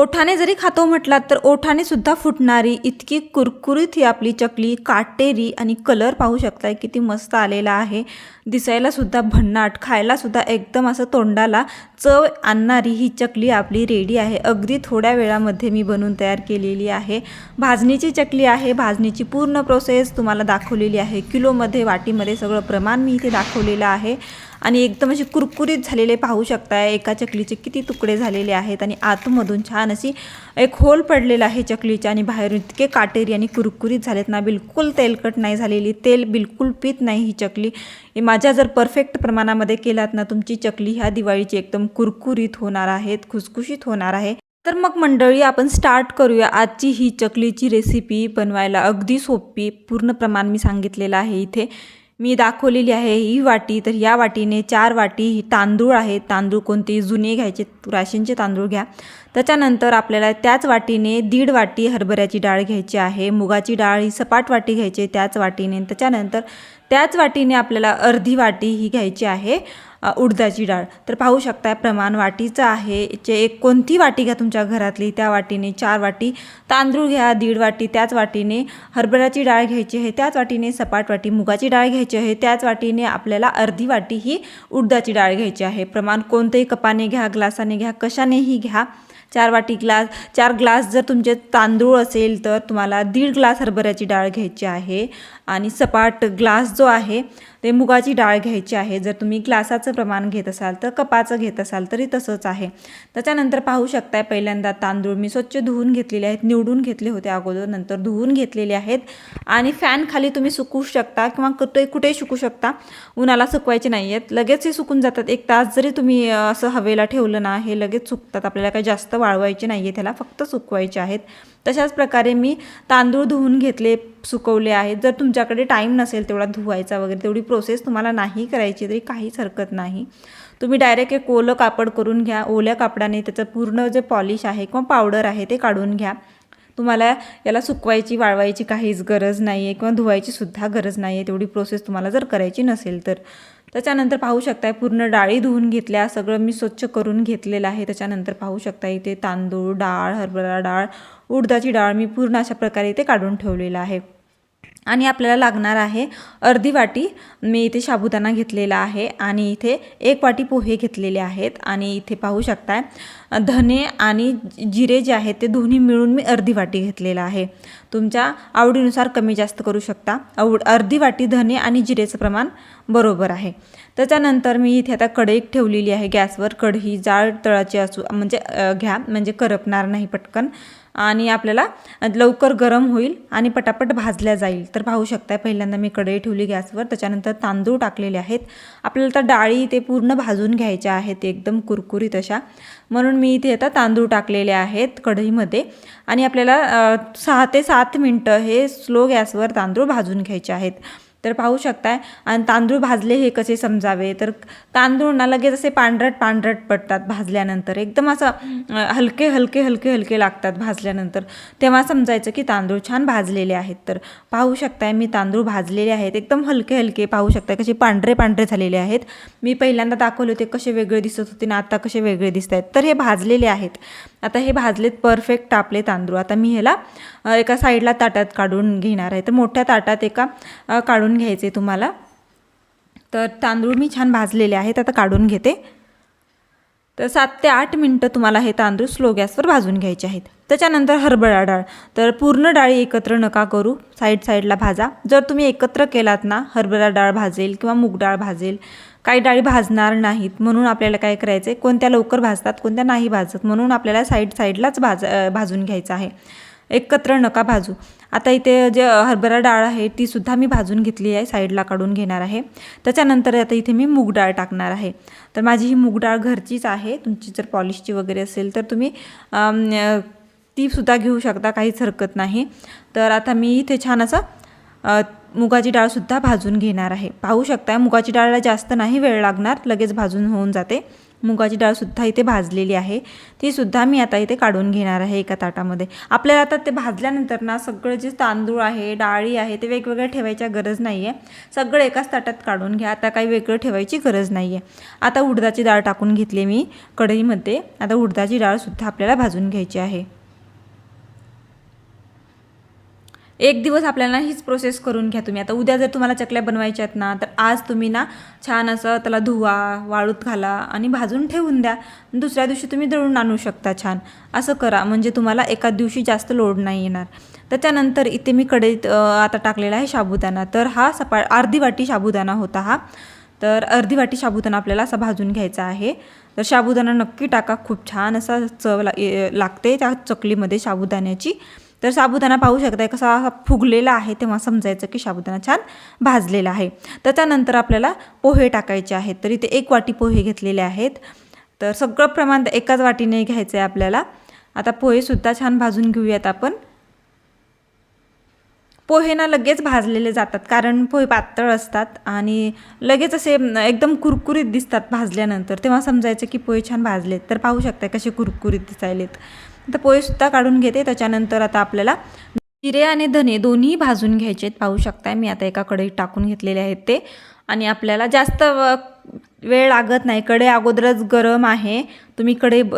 ओठाने जरी खातो म्हटलात तर ओठाने सुद्धा फुटणारी इतकी कुरकुरीत ही आपली चकली काटेरी आणि कलर पाहू शकताय किती मस्त आलेला आहे. दिसायला सुद्धा भन्नाट खायला सुद्धा एकदम असं तोंडाला चव आणणारी ही चकली आपली रेडी आहे. अगदी थोड्या वेळामध्ये मी बनवून तयार केलेली आहे. भाजणीची चकली आहे. भाजणीची पूर्ण प्रोसेस तुम्हाला दाखवलेली आहे. किलोमध्ये वाटीमध्ये सगळं प्रमाण मी इथे दाखवलेलं आहे. आणि एकदम अशी कुरकुरीत झालेले पाहू शकताय. एका चकलीचे किती तुकडे झालेले आहेत आणि आतमधून छान अशी एक होल पडलेला आहे चकलीच्या आणि बाहेरून इतके काटेरी आणि कुरकुरीत झालेत ना बिलकुल तेलकट नाही झालेली तेल बिलकुल पित नाही ही चकली. माझ्या जर परफेक्ट प्रमाणामध्ये केलात ना तुमची चकली ह्या दिवाळीची एकदम कुरकुरीत होणार आहेत खुसखुशीत होणार आहे. तर मग मंडळी आपण स्टार्ट करूया आजची ही चकलीची रेसिपी बनवायला. अगदी सोपी पूर्ण प्रमाण मी सांगितलेलं आहे इथे. मी दाखवलेली आहे ही वाटी. तर या वाटीने चार वाटी ही तांदूळ आहेत. तांदूळ कोणते? जुने घ्यायचे. राशींचे तांदूळ घ्या. त्याच्यानंतर आपल्याला त्याच वाटीने दीड वाटी हरभऱ्याची डाळ घ्यायची आहे. मुगाची डाळ ही सपाट वाटी घ्यायची त्याच वाटीने. त्याच्यानंतर त्याच वाटीने आपल्याला अर्धी वाटी ही घ्यायची आहे. उडदाची डाळ. तर पाहू शकता प्रमाण वाटीचं आहे. जे एक कोणती वाटी घ्या तुमच्या घरातली त्या वाटीने चार वाटी. तांदूळ घ्या दीड वाटी त्याच वाटीने हरभऱ्याची डाळ घ्यायची आहे त्याच वाटीने सपाट वाटी मुगाची डाळ घ्यायची आहे त्याच वाटीने आपल्याला अर्धी वाटी ही उडदाची डाळ घ्यायची आहे. प्रमाण कोणतंही कपाने घ्या ग्लासाने घ्या कशानेही घ्या. चार वाटी ग्लास चार ग्लास जर तुमचे तांदूळ असेल तर तुम्हाला दीड ग्लास हरभऱ्याची डाळ घ्यायची आहे. आणि सपाट ग्लास जो आहे ते मुगाची डाळ घ्यायची आहे. जर तुम्ही ग्लासाचं प्रमाण घेत असाल तर कपाचं घेत असाल तरी तसंच आहे. त्याच्यानंतर पाहू शकताय पहिल्यांदा तांदूळ. मी स्वच्छ धुवून घेतलेले आहेत. निवडून घेतले होते अगोदर. नंतर धुवून घेतलेले आहेत. आणि फॅन खाली तुम्ही सुकवू शकता किंवा कुठे कुठे सुकू शकता. उन्हाला सुकवायचे नाही आहेत लगेच हे सुकून जातात. एक तास जरी तुम्ही असं हवेला ठेवलं ना हे लगेच सुकतात. आपल्याला काही जास्त वाळवायचे नाही आहे त्याला फक्त सुकवायचे आहेत. तशाच प्रकारे मी तांदूळ धुवून घेतले सुकवले आहेत. जर तुमच्याकडे टाईम नसेल तेवढा धुवायचा वगैरे तेवढी प्रोसेस तुम्हाला नाही करायची तरी काहीच हरकत नाही. तुम्ही डायरेक्ट एक ओलं कापड करून घ्या ओल्या कापडाने त्याचं पूर्ण जे पॉलिश आहे किंवा पावडर आहे ते काढून घ्या. तुम्हाला याला सुकवायची वाळवायची काहीच गरज नाही आहे किंवा धुवायची सुद्धा गरज नाही आहे तेवढी प्रोसेस तुम्हाला जर करायची नसेल तर. त्याच्यानंतर पाहू शकताय पूर्ण डाळी धुवून घेतल्या सगळं मी स्वच्छ करून घेतलेलं आहे. त्याच्यानंतर पाहू शकता इथे तांदूळ डाळ हरभरा डाळ उडदाची डाळ मी पूर्ण अशा प्रकारे इथे काढून ठेवलेलं आहे. आणि आपल्याला लागणार आहे अर्धी वाटी मी इथे साबुदाणा घेतलेला आहे आणि इथे एक वाटी पोहे घेतलेले आहेत. आणि इथे पाहू शकताय धने आणि जिरे जे आहेत ते दोन्ही मिळून मी अर्धी वाटी घेतलेला आहे. तुमच्या आवडीनुसार कमी जास्त करू शकता. आवड अर्धी वाटी धने आणि जिरेचं प्रमाण बरोबर आहे. त्याच्यानंतर मी इथे आता कढईत ठेवलेली आहे. गॅसवर कढई जाळ तळाची असू म्हणजे घ्या म्हणजे करपणार नाही पटकन. आणि आपल्याला लवकर गरम होईल आणि पटापट भाजल्या जाईल. तर पाहू शकताय पहिल्यांदा मी कढई ठेवली गॅसवर. त्याच्यानंतर तांदूळ टाकलेले आहेत. आपल्याला तर डाळी ते पूर्ण भाजून घ्यायच्या आहेत. एकदम कुरकुरीत अशा. म्हणून मी इथे आता तांदूळ टाकलेले आहेत कढईमध्ये. आणि आपल्याला सहा ते सात मिनटं हे स्लो गॅसवर तांदूळ भाजून घ्यायचे आहेत. तर पाहू शकताय. आणि तांदूळ भाजले हे कसे समजावे? तर तांदूळ ना लगेच असे पांढरट पांढरट पडतात भाजल्यानंतर. एकदम असं हलके हलके हलके हलके लागतात भाजल्यानंतर. तेव्हा समजायचं की तांदूळ छान भाजलेले आहेत. तर पाहू शकताय मी तांदूळ भाजलेले आहेत. एकदम हलके हलके पाहू शकताय कसे पांढरे पांढरे झालेले आहेत. मी पहिल्यांदा दाखवले होते कसे वेगळे दिसत होते ना आता कसे वेगळे दिसत आहेत तर हे भाजलेले आहेत. आता हे भाजलेत परफेक्ट तापले तांदूळ. आता मी ह्याला एका साईडला ताटात काढून घेणार आहे. तर मोठ्या ताटात एका काढून घ्यायचे तुम्हाला. तर तांदूळ मी छान भाजलेले आहेत आता काढून घेते. तर सात ते आठ मिनटं तुम्हाला हे तांदूळ स्लो गॅसवर भाजून घ्यायचे आहेत. त्याच्यानंतर हरभरा डाळ. तर पूर्ण डाळी एकत्र नका करू. साईड साईडला भाजा. जर तुम्ही एकत्र केलात ना हरभरा डाळ भाजेल किंवा मूग डाळ भाजेल काही डाळी भाजणार नाहीत म्हणून आपल्याला काय करायचं आहे कोणत्या लवकर भाजतात कोणत्या नाही भाजत म्हणून आपल्याला साईड साईडलाच भाज भाजून घ्यायचं आहे. एकत्र नका भाजू. आता इथे जे हरभरा डाळ आहे ती सुद्धा मी भाजून घेतली आहे साईडला काढून घेणार आहे. त्याच्यानंतर आता इथे मी मूग डाळ टाकणार आहे. तर माझी ही मूग डाळ घरचीच आहे तुमची जर पॉलिशची वगैरे असेल तर तुम्ही तीसुद्धा घेऊ शकता काहीच हरकत नाही. तर आता मी इथे छान असं मुगाची डाळसुद्धा भाजून घेणार आहे. पाहू शकता मुगाची डाळला जास्त नाही वेळ लागणार लगेच भाजून होऊन जाते. मुगाची डाळसुद्धा इथे भाजलेली आहे. ती सुद्धा मी आता इथे काढून घेणार आहे एका ताटामध्ये. आपल्याला आता ते भाजल्यानंतर ना सगळं जे तांदूळ आहे डाळी आहे ते वेगवेगळ्या ठेवायच्या गरज नाही आहे सगळं एकाच ताटात काढून घ्या. आता काही वेगळं ठेवायची गरज नाही आहे आता उडदाची डाळ टाकून घेतली मी कढईमध्ये. आता उडदाची डाळसुद्धा आपल्याला भाजून घ्यायची आहे. एक दिवस आपल्याला हीच प्रोसेस करून घ्या तुम्ही. आता उद्या जर तुम्हाला चकल्या बनवायच्या आहेत ना तर आज तुम्ही ना छान असं त्याला धुवा वाळूत घाला आणि भाजून ठेवून द्या. दुसऱ्या दिवशी तुम्ही दळून आणू शकता छान. असं करा. म्हणजे तुम्हाला एका दिवशी जास्त लोड नाही येणार. त्याच्यानंतर इथे मी कढईत आता टाकलेला आहे साबुदाणा तर हा सपा अर्धी वाटी साबुदाणा होता हा. तर अर्धी वाटी साबुदाणा आपल्याला असा भाजून घ्यायचा आहे. तर साबुदाणा नक्की टाका. खूप छान असा चव ला लागते त्या चकलीमध्ये साबुदाण्याची तर साबुदाणा पाहू शकताय कसा फुगलेला आहे तेव्हा समजायचं की साबुदाणा छान भाजलेला आहे. त्याच्यानंतर आपल्याला पोहे टाकायचे आहेत. तर इथे एक वाटी पोहे घेतलेले आहेत. तर सगळं प्रमाण एकाच वाटीने घ्यायचं आहे आपल्याला. आता पोहेसुद्धा छान भाजून घेऊयात आपण. पोहे ना लगेच भाजलेले जातात कारण पोहे पातळ असतात आणि लगेच असे एकदम कुरकुरीत दिसतात भाजल्यानंतर. तेव्हा समजायचं की पोहे छान भाजलेत. तर पाहू शकता कसे कुरकुरीत दिसायलेत. तर पोहेसुद्धा काढून घेते. त्याच्यानंतर आता आपल्याला जिरे आणि धने दोन्ही भाजून घ्यायचे आहेत. पाहू शकताय मी आता एका कढईत टाकून घेतलेले आहेत ते. आणि आपल्याला जास्त वेळ लागत नाही. कढई अगोदरच गरम आहे. तुम्ही कढई ब-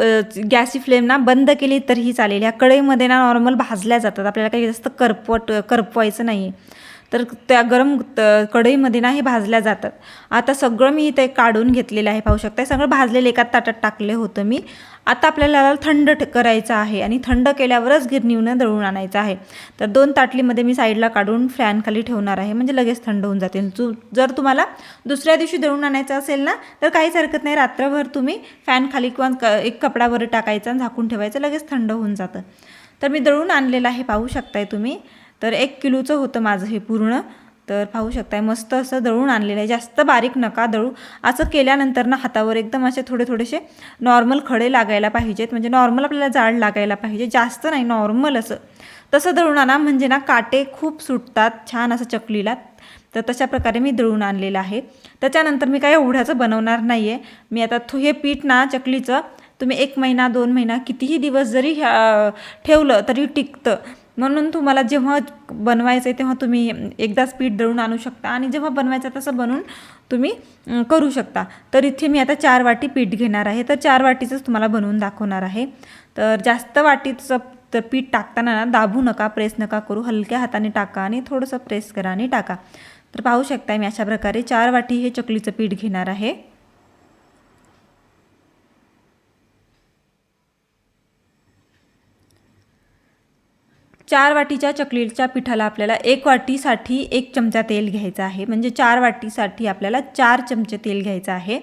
गॅसची फ्लेम ना बंद केली तरीही चालेल. ह्या कढईमध्ये ना नॉर्मल भाजल्या जातात. आपल्याला काही जास्त करपवट करपवायचं नाही आहे तर त्या गरम त- कढईमध्ये ना हे भाजल्या जातात. आता सगळं मी इथे काढून घेतलेलं आहे पाहू शकता सगळं भाजलेलं एका ताटात टाकले होतं मी. आता आपल्याला थंड करायचं आहे आणि थंड केल्यावरच गिरणीवनं दळून आणायचं आहे. तर दोन ताटलीमध्ये मी साईडला काढून फॅनखाली ठेवणार आहे म्हणजे लगेच थंड होऊन जातील. तू जर तुम्हाला दुसऱ्या दिवशी दळून आणायचं असेल ना तर काहीच हरकत नाही. रात्रभर तुम्ही फॅनखाली किंवा क एक कपडावर टाकायचा आणि झाकून ठेवायचं लगेच थंड होऊन जातं. तर मी दळून आणलेलं आहे पाहू शकताय तुम्ही. तर एक किलोचं होतं माझं हे पूर्ण. तर पाहू शकताय मस्त असं दळून आणलेलं आहे. जास्त बारीक नका दळू. असं केल्यानंतर ना हातावर एकदम असे थोडे थोडेसे नॉर्मल खडे लागायला पाहिजेत. म्हणजे नॉर्मल आपल्याला जाड लागायला पाहिजे. जास्त नाही नॉर्मल असं. तसं दळून आणा. म्हणजे ना काटे खूप सुटतात छान असं चकलीला. तर तशा प्रकारे मी दळून आणलेलं आहे. त्याच्यानंतर मी काय एवढ्याचं बनवणार नाही आहे मी आता थो हे पीठ ना चकलीचं तुम्ही एक महिना दोन महिना कितीही दिवस जरी ह्या- ठेवलं तरी टिकतं. म्हणून तुम्हाला जेव्हा बनवायचं आहे तेव्हा तुम्ही एकदाच पीठ दळून आणू शकता. आणि जेव्हा बनवायचं आहे तसं बनवून तुम्ही करू शकता. तर इथे मी आता चार वाटी पीठ घेणार आहे. तर चार वाटीचंच तुम्हाला बनवून दाखवणार आहे. तर जास्त वाटीचं तर पीठ टाकताना ना दाबू नका प्रेस नका करू. हलक्या हाताने टाका आणि थोडंसं प्रेस करा आणि टाका. तर पाहू शकता मी अशा प्रकारे चार वाटी हे चकलीचं पीठ घेणार आहे. चार वाटीच्या चकलीच्या पिठाला आपल्याला एक वाटीसाठी एक चमचा तेल घ्यायचं आहे. म्हणजे चार वाटीसाठी आपल्याला चार चमचे तेल घ्यायचं आहे.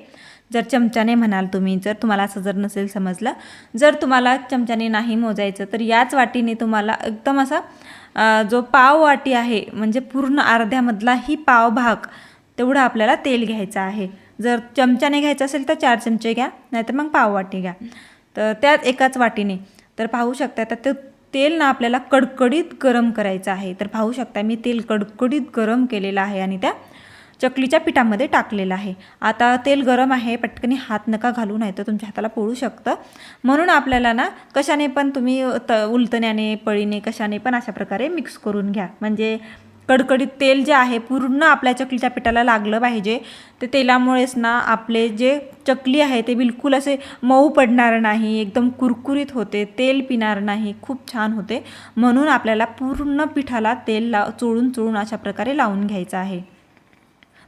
जर चमच्याने म्हणाल तुम्ही जर तुम्हाला असं जर नसेल समजलं जर तुम्हाला चमच्याने नाही मोजायचं तर याच वाटीने तुम्हाला एकदम असा जो पाव वाटी आहे म्हणजे पूर्ण अर्ध्यामधलाही पाव भाग तेवढं आपल्याला तेल घ्यायचं आहे. जर चमच्याने घ्यायचं असेल तर चार चमचे घ्या नाहीतर मग पाव वाटी घ्या. तर त्याच एकाच वाटीने. तर पाहू शकता तर ते तेल ना आपल्याला कडकडीत गरम करायचं आहे. तर पाहू शकता मी तेल कडकडीत गरम केलेलं आहे आणि त्या चकलीच्या पिठामध्ये टाकलेलं आहे. आता तेल गरम आहे पटकनी हात नका घालू नाही तर तुमच्या हाताला पोळू शकतं. म्हणून आपल्याला ना कशाने पण तुम्ही त उलतण्याने पळीने कशाने पण अशा प्रकारे मिक्स करून घ्या. म्हणजे कडकडीत तेल जे आहे पूर्ण आपल्या चकलीच्या पिठाला लागलं पाहिजे. ते तेलामुळेच ना आपले जे चकली आहे ते बिलकुल असे मऊ पडणार नाही एकदम कुरकुरीत होते तेल पिणार नाही खूप छान होते. म्हणून आपल्याला पूर्ण पिठाला तेल ला चोळून चोळून अशा प्रकारे लावून घ्यायचं आहे.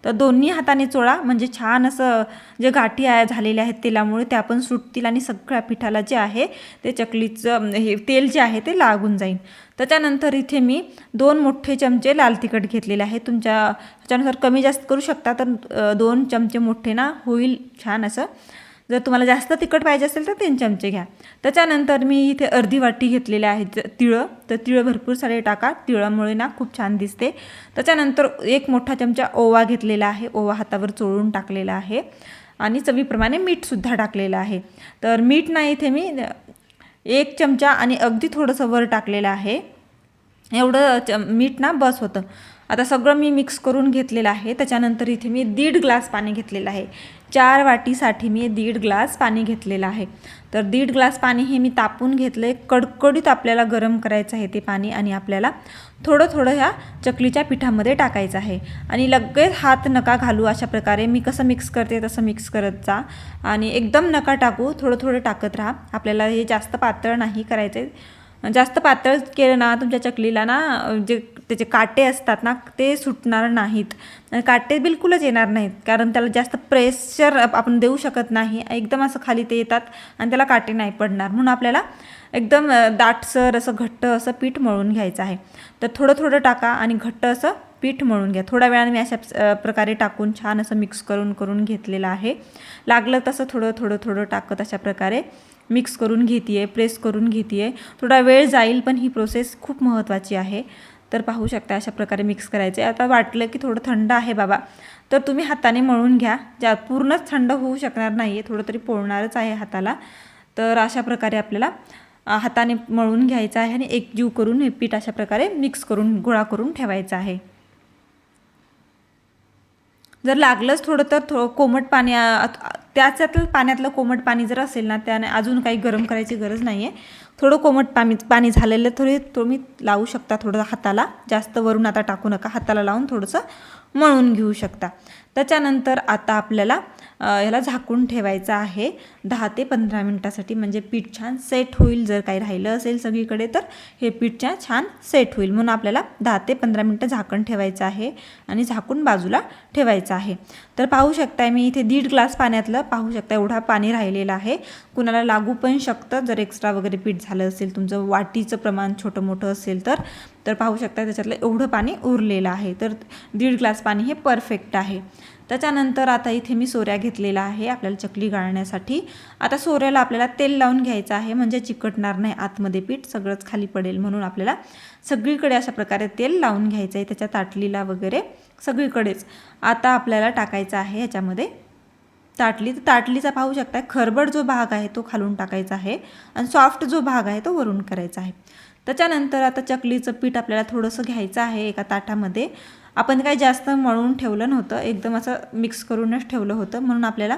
तर दोन्ही हाताने चोळा म्हणजे छान असं जे गाठी आहे झालेल्या आहेत तेलामुळे त्या पण सुटतील आणि सगळ्या पिठाला जे आहे ते चकलीचं हे तेल जे आहे ते लागून जाईल. त्याच्यानंतर इथे मी दोन मोठे चमचे लाल तिखट घेतलेले आहे. तुमच्या ह्याच्यानुसार कमी जास्त करू शकता तर दोन चमचे मोठे ना होईल छान असं. जर तुम्हाला जास्त तिखट पाहिजे असेल तर तीन चमचे घ्या. त्याच्यानंतर मी इथे अर्धी वाटी घेतलेले आहेत तिळं. तर तिळं भरपूर सारे टाका. तिळामुळे ना खूप छान दिसते. त्याच्यानंतर एक मोठा चमचा ओवा घेतलेला आहे. ओवा हातावर चोळून टाकलेला आहे. आणि चवीप्रमाणे मीठसुद्धा टाकलेलं आहे. तर मीठ ना इथे मी एक चमचा आणि अगदी थोडंसं वर टाकलेलं आहे. एवढं च मीठ ना बस होतं. आता सगळं मी मिक्स करून घेतलेलं आहे. त्याच्यानंतर इथे मी दीड ग्लास पाणी घेतलेलं आहे. चार वाटीसाठी मी दीड ग्लास पाणी घेतलेलं आहे. तर दीड ग्लास पाणी हे मी तापून घेतलं आहे कडकडीत आपल्याला गरम करायचं आहे ते पाणी आणि आपल्याला थोडं थोडं ह्या चकलीच्या पिठामध्ये टाकायचं आहे. आणि लगेच हात नका घालू. अशा प्रकारे मी कसं मिक्स करते तसं मिक्स करत जा. आणि एकदम नका टाकू. थोडं थोडं टाकत राहा. आपल्याला हे जास्त पातळ नाही करायचं आहे जास्त पातळ केलं ना तुमच्या चकलीला ना जे त्याचे काटे असतात ना ते सुटणार नाहीत. काटे बिलकुलच येणार नाहीत कारण त्याला जास्त प्रेशर आपण देऊ शकत नाही. एकदम असं खाली ते येतात आणि त्याला काटे नाही पडणार. म्हणून आपल्याला एकदम दाटसर असं घट्ट असं पीठ मळून घ्यायचं आहे. तर थोडं थोडं टाका आणि घट्ट असं पीठ मळून घ्या. थोड्या वेळाने मी अशा प्रकारे टाकून छान असं मिक्स करून करून घेतलेलं आहे. लागलं तसं थोडं थोडं थोडं टाकत अशा प्रकारे मिक्स करून घेते आहे प्रेस करून घेते आहे थोडा वेळ जाईल पण ही प्रोसेस खूप महत्त्वाची आहे. तर पाहू शकता अशा प्रकारे मिक्स करायचे. आता वाटलं की थोडं थंड आहे बाबा. तर तुम्ही हाताने मळून घ्या. ज्या पूर्णच थंड होऊ शकणार नाही आहे थोडं तरी पोळणारच आहे हाताला. तर अशा प्रकारे आपल्याला हाताने मळून घ्यायचं आहे आणि एकजीव करून हे पीठ अशा प्रकारे मिक्स करून गोळा करून ठेवायचं आहे. जर लागलंच थोडं तर थो कोमट पाणी त्याच्यातलं पाण्यातलं कोमट पाणी जर असेल ना त्याने अजून काही गरम करायची गरज नाही आहे थोडं कोमट पाणी पाणी झालेलं थोडे तुम्ही लावू शकता थोडं हाताला. जास्त वरून आता टाकू नका हाताला लावून थोडंसं मळून घेऊ शकता. त्याच्यानंतर आता आपल्याला ह्याला झाकून ठेवायचं आहे. दहा ते पंधरा मिनटासाठी म्हणजे पीठ छान सेट होईल. जर काही राहिलं असेल सगळीकडे तर हे पीठ छान सेट होईल. म्हणून आपल्याला दहा ते पंधरा मिनटं झाकण ठेवायचं आहे आणि झाकून बाजूला ठेवायचं आहे. तर पाहू शकताय मी इथे दीड ग्लास पाण्यातलं पाहू शकता एवढा पाणी राहिलेलं आहे. कुणाला लागू पण शकतं. जर एक्स्ट्रा वगैरे पीठ झालं असेल तुमचं वाटीचं प्रमाण छोटं मोठं असेल तर तर पाहू शकता त्याच्यातलं एवढं पाणी उरलेलं आहे. तर दीड ग्लास पाणी हे परफेक्ट आहे. त्याच्यानंतर आता इथे मी सोऱ्या घेतलेला आहे आपल्याला चकली गाळण्यासाठी. आता सोऱ्याला आपल्याला तेल लावून घ्यायचं आहे म्हणजे चिकटणार नाही आतमध्ये पीठ सगळंच खाली पडेल म्हणून आपल्याला सगळीकडे अशा प्रकारे तेल लावून घ्यायचं आहे त्याच्या ताटलीला वगैरे सगळीकडेच. आता आपल्याला टाकायचं आहे ह्याच्यामध्ये ताटली. तर ताटलीचा पाहू शकता खरबड जो भाग आहे तो खालून टाकायचा आहे आणि सॉफ्ट जो भाग आहे तो वरून करायचा आहे. त्याच्यानंतर आता चकलीचं पीठ आपल्याला थोडंसं घ्यायचं आहे एका ताटामध्ये. आपण काय जास्त मळून ठेवलं नव्हतं एकदम असं मिक्स करूनच ठेवलं होतं. म्हणून आपल्याला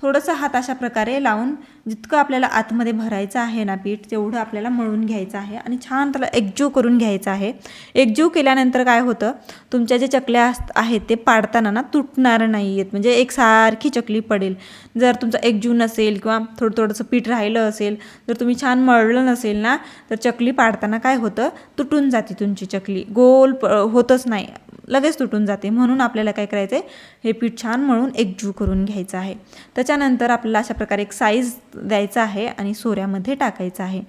थोडंसं हात अशा प्रकारे लावून जितकं आपल्याला आतमध्ये भरायचं आहे ना पीठ तेवढं आपल्याला मळून घ्यायचं आहे आणि छान त्याला एकजीव करून घ्यायचं आहे. एकजीव केल्यानंतर काय होतं तुमच्या जे चकल्या आहेत ते पाडताना ना तुटणार नाही आहेत म्हणजे एकसारखी चकली पडेल. जर तुमचा एकजीव नसेल किंवा थोडं थोडंसं पीठ राहिलं असेल जर तुम्ही छान मळलं नसेल ना तर चकली पाडताना काय होतं तुटून जाते तुमची चकली. गोल प होतच नाही. लगेच तुटून जाते. म्हणून आपल्याला काय करायचं आहे हे पीठ छान मळून एकजीव करून घ्यायचं आहे. त्याच्यानंतर आपल्याला अशा प्रकारे एक साईज द्यायचा आहे आणि सोऱ्यामध्ये टाकायचं आहे.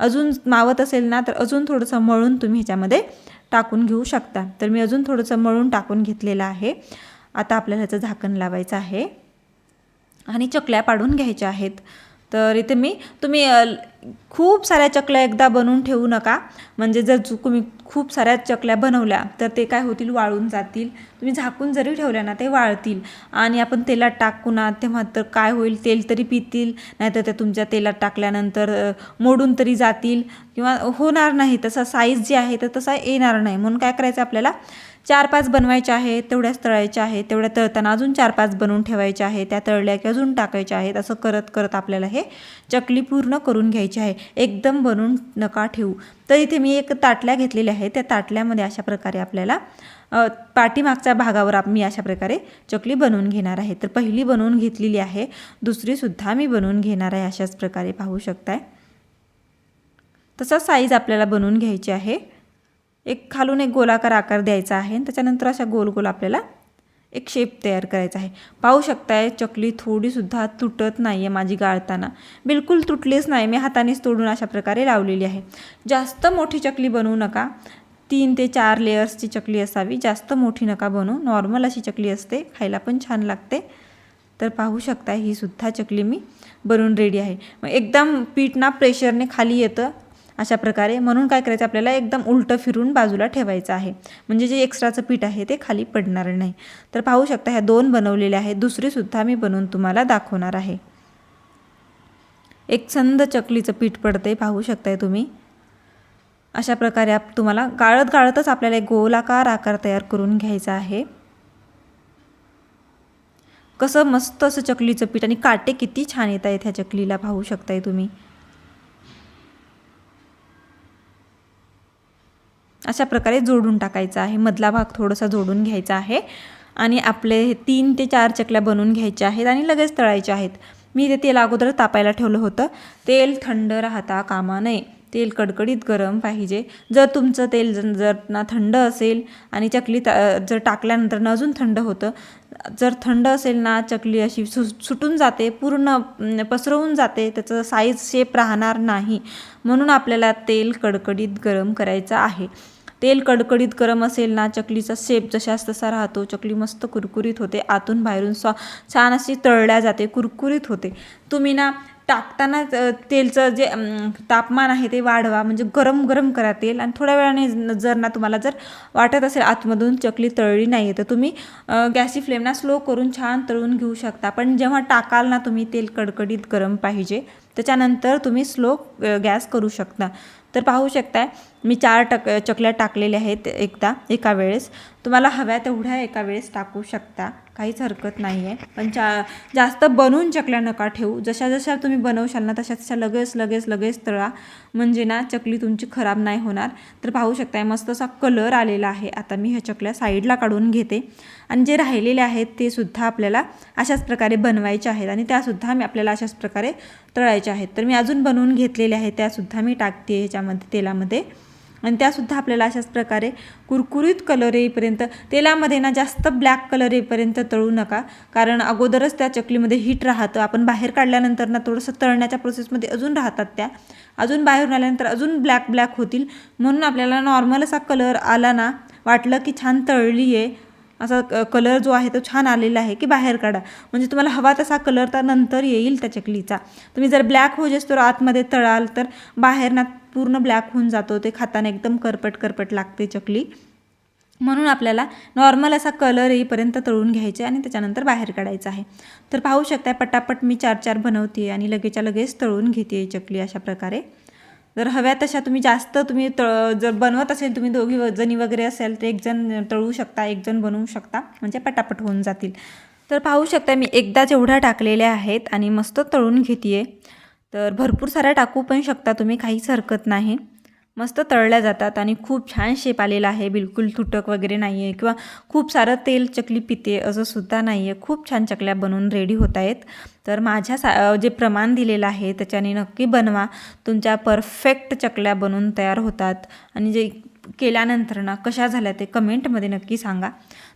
अजून मावत असेल ना तर अजून थोडंसं मळून तुम्ही ह्याच्यामध्ये टाकून घेऊ शकता. तर मी अजून थोडंसं मळून टाकून घेतलेलं आहे. आता आपल्याला ह्याचं झाकण लावायचं आहे. आणि चकल्या पाडून घ्यायच्या आहेत. तर इथे मी तुम्ही खूप साऱ्या चकल्या एकदा बनवून ठेवू नका. म्हणजे जर तुम्ही खूप साऱ्या चकल्या बनवल्या तर ते काय होतील? वाळून जातील. तुम्ही झाकून जरी ठेवल्या ना ते वाळतील. आणि आपण तेलात टाकू ना तेव्हा तर काय होईल? तेल तरी पितील नाहीतर ते तुमच्या तेलात टाकल्यानंतर मोडून तरी जातील. किंवा होणार नाही तसा साईज जे आहे तर तसा येणार नाही. म्हणून काय करायचं आपल्याला? चार पाच बनवायच्या आहेत तेवढ्याच तळायच्या आहेत तेवढ्या तळताना अजून चार पाच बनवून ठेवायच्या आहेत त्या तळल्या की अजून टाकायच्या आहेत असं करत करत आपल्याला हे चकली पूर्ण करून घ्यायची आहे. एकदम बनवून नका ठेवू. तर इथे मी एक ताटल्या घेतलेल्या आहेत. त्या ताटल्यामध्ये अशा प्रकारे आपल्याला पाठीमागच्या भागावर मी अशा प्रकारे चकली बनवून घेणार आहे. तर पहिली बनवून घेतलेली आहे. दुसरीसुद्धा मी बनवून घेणार आहे. अशाच प्रकारे पाहू शकताय. तसा साईज आपल्याला बनवून घ्यायची आहे. एक खालून एक गोलाकार आकार द्यायचा आहे आणि त्याच्यानंतर अशा गोल गोल आपल्याला एक शेप तयार करायचा आहे. पाहू शकताय चकली थोडीसुद्धा तुटत नाही आहे माझी गाळताना. बिलकुल तुटलीच नाही मी हातानेच तोडून अशा प्रकारे लावलेली आहे. जास्त मोठी चकली बनवू नका. तीन ते चार लेयर्सची चकली असावी. जास्त मोठी नका बनवू. नॉर्मल अशी चकली असते. खायला पण छान लागते. तर पाहू शकता ही सुद्धा चकली मी बनवून रेडी आहे. मग एकदम पीठ ना प्रेशरने खाली येतं. अशा प्रकारे. म्हणून काय करायचं? आपल्याला एकदम उलटं फिरून बाजूला ठेवायचं आहे. म्हणजे जे एक्स्ट्राचं पीठ आहे ते खाली पडणार नाही. तर पाहू शकता ह्या दोन बनवलेल्या आहेत. दुसरीसुद्धा मी बनवून तुम्हाला दाखवणार आहे. एक छंद चकलीचं पीठ पडते पाहू शकताय तुम्ही. अशा प्रकारे आप तुम्हाला गाळत गाळतच आपल्याला एक गोलाकार आकार तयार करून घ्यायचा आहे. कसं मस्त असं चकलीचं पीठ आणि काटे किती छान येत आहेत ह्या चकलीला पाहू शकताय तुम्ही. अशा प्रकारे जोडून टाकायचा आहे. मधला भाग थोडासा जोडून घ्यायचा आहे आणि आपले हे तीन ते चार चकल्या बनवून घ्यायच्या आहेत आणि लगेच तळायच्या आहेत. मी ते तेल अगोदर तापायला ठेवलं होतं. तेल थंड राहता कामा नये. तेल कडकडीत गरम पाहिजे. जर तुमचं तेल जर जर ना थंड असेल आणि चकली ता जर टाकल्यानंतर ना अजून थंड होतं जर थंड असेल ना चकली अशी सु सुटून जाते पूर्ण पसरवून जाते त्याचं साईज शेप राहणार नाही. म्हणून आपल्याला तेल कडकडीत गरम करायचं आहे. तेल कडकडीत गरम असेल ना चकलीचा शेप जशास तसा राहतो. चकली मस्त कुरकुरीत होते. आतून बाहेरून सॉ छान अशी तळल्या जाते कुरकुरीत होते. तुम्ही ना टाकताना तेलचं जे तापमान आहे ते वाढवा. म्हणजे गरम गरम करा तेल आणि थोड्या वेळाने जर ना तुम्हाला जर वाटत असेल आतमधून चकली तळली नाही आहे तर तुम्ही गॅसची फ्लेमना स्लो करून छान तळून घेऊ शकता. पण जेव्हा टाकाल ना तुम्ही तेल कडकडीत गरम पाहिजे त्याच्यानंतर तुम्ही स्लो गॅस करू शकता. तर पाहू शकताय मी चार टक चकल्या टाकलेल्या आहेत एकदा एका वेळेस. तुम्हाला हव्या तेवढ्या एका वेळेस टाकू शकता. काहीच हरकत नाही आहे पण चा जास्त बनवून चकल्या नका ठेवू. जशा जशा तुम्ही बनवशाल ना तशा तशा लगेच लगेच लगेच तळा. म्हणजे ना चकली तुमची खराब नाही होणार. तर पाहू शकताय मस्त असा कलर आलेला आहे. आता मी ह्या चकल्या साईडला काढून घेते. आणि जे राहिलेले आहेत ते सुद्धा आपल्याला अशाच प्रकारे बनवायचे आहेत. आणि त्यासुद्धा मी आपल्याला अशाच प्रकारे तळायच्या आहेत. तर मी अजून बनवून घेतलेल्या आहेत त्यासुद्धा मी टाकते ह्याच्यामध्ये तेलामध्ये. आणि त्यासुद्धा आपल्याला अशाच प्रकारे कुरकुरीत कलर येईपर्यंत तेलामध्ये ना जास्त ब्लॅक कलर येईपर्यंत तळू नका. कारण अगोदरच त्या चकलीमध्ये हीट राहतं. आपण बाहेर काढल्यानंतर ना थोडंसं तळण्याच्या प्रोसेसमध्ये अजून राहतात त्या. अजून बाहेरून आल्यानंतर अजून ब्लॅक ब्लॅक होतील. म्हणून आपल्याला नॉर्मल असा कलर आला ना वाटलं की छान तळली आहे असा क- कलर जो आहे तो छान आलेला आहे की बाहेर काढा. म्हणजे तुम्हाला हवा तसा कलर तर नंतर येईल त्या चकलीचा तुम्ही जर ब्लॅक हो तर आतमध्ये तळाल तर बाहेर ना पूर्ण ब्लॅक होऊन जातो. ते खाताना एकदम करपट करपट लागते चकली. म्हणून आपल्याला नॉर्मल असा कलर येईपर्यंत तळून घ्यायचे आणि त्याच्यानंतर बाहेर काढायचं आहे. तर पाहू शकता पटापट मी चार चार बनवते आणि लगेच्या लगेच तळून घेते चकली अशा प्रकारे. जर हव्या तशा तुम्ही जास्त तुम्ही तळ जर बनवत असेल तुम्ही दोघी व- जणी वगैरे असेल तर एक जण तळू शकता एक जण बनवू शकता म्हणजे पटापट होऊन जातील. तर पाहू शकता मी एकदा जेवढ्या टाकलेल्या आहेत आणि मस्त तळून घेते आहे तर भरपूर साऱ्या टाकू पण शकता तुम्ही काहीच हरकत नाही. मस्त तळल्या जातात आणि खूप छान शेप आलेला आहे. बिलकुल तुटक वगैरे नाही आहे किंवा खूप सारं तेल चकली पिते असं सुद्धा नाही आहे खूप छान चकल्या बनवून रेडी होत आहेत. तर माझ्या सा जे प्रमाण दिलेलं आहे त्याच्याने नक्की बनवा. तुमच्या परफेक्ट चकल्या बनवून तयार होतात. आणि जे केल्यानंतर ना कशा झाल्या ते कमेंटमध्ये नक्की सांगा.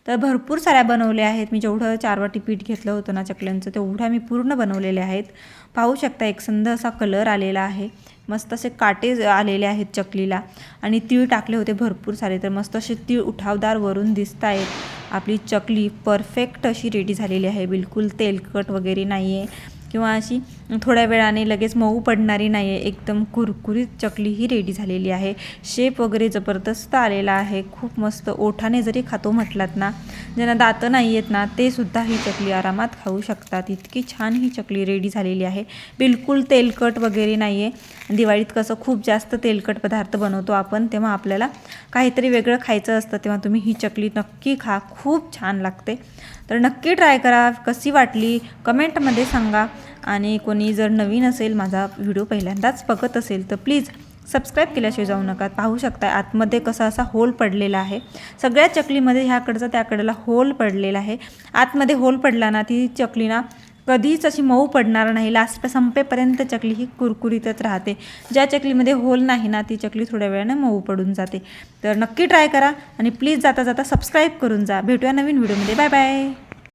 तर भरपूर साऱ्या बनवल्या आहेत. मी जेवढं चार वाटी पीठ घेतलं होतं ना चकल्यांचं तेवढ्या मी पूर्ण बनवलेल्या आहेत. पाहू शकता एक एकसंध असा कलर आलेला आहे. मस्त असे काटे आलेले आहेत चकलीला आणि तीळ टाकले होते भरपूर सारे. तर मस्त असे तीळ उठावदार वरून दिसत आहेत आपली चकली परफेक्ट अशी रेडी झालेली आहे. बिलकुल तेलकट वगैरे नाही आहे किंवा अशी थोड्या वेळाने लगेच मऊ पडणारी नाही आहे एकदम कुरकुरीत चकली ही रेडी झालेली आहे. शेप वगैरे जबरदस्त आलेला आहे. खूप मस्त ओठाने जरी खातो म्हटलात ना ज्यांना दातं नाही आहेत ना ते सुद्धा ही चकली आरामात खाऊ शकतात. इतकी छान ही चकली रेडी झालेली आहे. बिलकुल तेलकट वगैरे नाही आहे दिवाळीत कसं खूप जास्त तेलकट पदार्थ बनवतो आपण तेव्हा आपल्याला काहीतरी वेगळं खायचं असतं तेव्हा तुम्ही ही चकली नक्की खा. खूप छान लागते. तर नक्की ट्राय करा. कशी वाटली? कमेंटमध्ये सांगा. आणि कोणी जर नवीन असेल माझा व्हिडिओ पहिल्यांदाच बघत असेल तर प्लीज सबस्क्राईब केल्याशिवाय जाऊ नका. पाहू शकता आतमध्ये कसा असा होल पडलेला आहे. सगळ्या चकलीमध्ये ह्याकडचा त्याकडेला होल पडलेला आहे. आतमध्ये होल पडला ना ती चकली ना कधीच अशी मऊ पडणार नाही. लास्ट संपेपर्यंत चकली ही कुरकुरीतच राहते. ज्या चकलीमध्ये होल नाही ना ती चकली थोड्या वेळाने मऊ पडून जाते. तर नक्की ट्राय करा आणि प्लीज जाता जाता सबस्क्राईब करून जा. भेटूया नवीन व्हिडिओमध्ये. Bye bye.